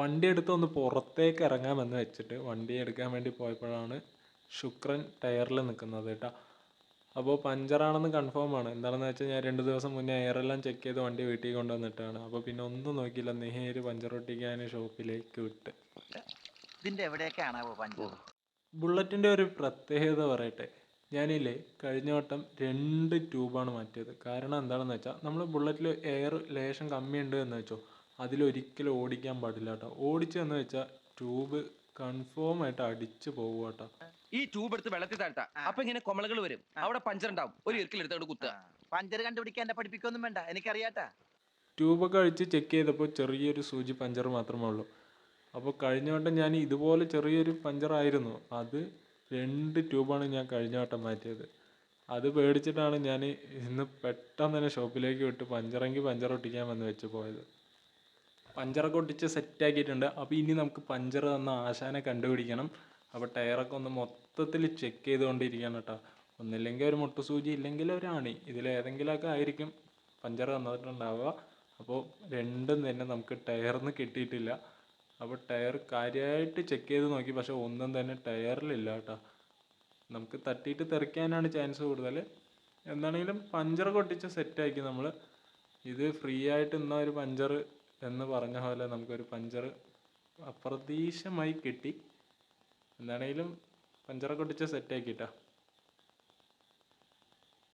വണ്ടി എടുത്ത് ഒന്ന് പുറത്തേക്ക് ഇറങ്ങാമെന്ന് വെച്ചിട്ട് വണ്ടി എടുക്കാൻ വേണ്ടി പോയപ്പോഴാണ് ശുക്രൻ ടയറിൽ നിൽക്കുന്നത് കേട്ടോ. അപ്പോൾ പഞ്ചറാണെന്ന് കൺഫേം ആണ്. എന്താണെന്ന് വെച്ചാൽ ഞാൻ രണ്ട് ദിവസം മുന്നേ എയറെല്ലാം ചെക്ക് ചെയ്ത് വണ്ടി വീട്ടിൽ കൊണ്ടുവന്നിട്ടാണ്. അപ്പോൾ പിന്നെ ഒന്നും നോക്കിയില്ല. നേര് പഞ്ചർ ഒട്ടിക്കാൻ ഷോപ്പിലേക്ക് വിട്ട്. ഇതിന്റെ എവിടെയൊക്കെയാണാവോ പഞ്ചർ? ബുള്ളറ്റിന്റെ ഒരു പ്രത്യേകത പറയട്ടെ. ഞാനില്ലേ കഴിഞ്ഞ വട്ടം രണ്ട് ട്യൂബാണ് മാറ്റിയത്. കാരണം എന്താണെന്ന് വെച്ചാൽ നമ്മൾ ബുള്ളറ്റിൽ എയർ ലേശം കമ്മിയുണ്ട് എന്ന് വെച്ചോ. അതിലൊരിക്കലും ഓടിക്കാൻ പാടില്ല കേട്ടോ ഓടിച്ചെന്ന് വെച്ചാൽ ട്യൂബ് കൺഫേം ആയിട്ട് അടിച്ചു പോകുക കേട്ടോ ഈ ട്യൂബ് എടുത്ത് വെള്ളത്തിൽ താഴ്ത്താ. അപ്പൊ ഇങ്ങനെ കൊമളകൾ വരും. അവിടെ പഞ്ചർ ഉണ്ടാവും. ഒരു ഇരിക്കൽ എടുത്തോണ്ട് കുത്തുക. പഞ്ചർ കണ്ടുപിടിക്കാൻ എന്നെ പഠിപ്പിക്കൊന്നും വേണ്ട. എനിക്കറിയാട്ടാ. ട്യൂബൊക്കെ അഴിച്ച് ചെക്ക് ചെയ്തപ്പോൾ ചെറിയൊരു സൂചി പഞ്ചർ മാത്രമേ ഉള്ളൂ. അപ്പോൾ കഴിഞ്ഞ വട്ടം ഞാൻ ഇതുപോലെ ചെറിയൊരു പഞ്ചറായിരുന്നു അത് രണ്ട് ട്യൂബാണ് ഞാൻ കഴിഞ്ഞ വട്ടം മാറ്റിയത്. അത് പേടിച്ചിട്ടാണ് ഞാൻ ഇന്ന് പെട്ടെന്ന് തന്നെ ഷോപ്പിലേക്ക് വിട്ട് പഞ്ചറെങ്കിൽ പഞ്ചർ ഒട്ടിക്കാൻ വന്ന് വെച്ച് പോയത്. പഞ്ചറൊക്കെ ഒട്ടിച്ച് സെറ്റ് ആക്കിയിട്ടുണ്ട്. അപ്പോൾ ഇനി നമുക്ക് പഞ്ചർ തന്ന ആശാനെ കണ്ടുപിടിക്കണം. അപ്പോൾ ടയറൊക്കെ ഒന്ന് മൊത്തത്തിൽ ചെക്ക് ചെയ്തുകൊണ്ടിരിക്കുകയാണ് കേട്ടോ. ഒന്നില്ലെങ്കിൽ ഒരു മുട്ടുസൂചി ഇല്ലെങ്കിൽ ഒരു ആണി. ഇതിലേതെങ്കിലുമൊക്കെ ആയിരിക്കും പഞ്ചർ തന്നിട്ടുണ്ടാവുക. അപ്പോൾ രണ്ടും തന്നെ നമുക്ക് ടയറിന്ന് കിട്ടിയിട്ടില്ല. അപ്പോൾ ടയർ കാര്യമായിട്ട് ചെക്ക് ചെയ്ത് നോക്കി. പക്ഷേ ഒന്നും തന്നെ ടയറിലില്ല കേട്ടോ. നമുക്ക് തട്ടിയിട്ട് തെറിക്കാനാണ് ചാൻസ് കൂടുതൽ. എന്താണെങ്കിലും പഞ്ചർ കൊട്ടിച്ച് സെറ്റാക്കി നമ്മൾ ഇത് ഫ്രീ ആയിട്ട് ഇന്ന ഒരു പഞ്ചർ എന്ന് പറഞ്ഞ പോലെ നമുക്കൊരു പഞ്ചർ അപ്രതീക്ഷിതമായി കിട്ടി. എന്താണെങ്കിലും പഞ്ചറൊക്കെ ഒട്ടിച്ച് സെറ്റാക്കിട്ടാ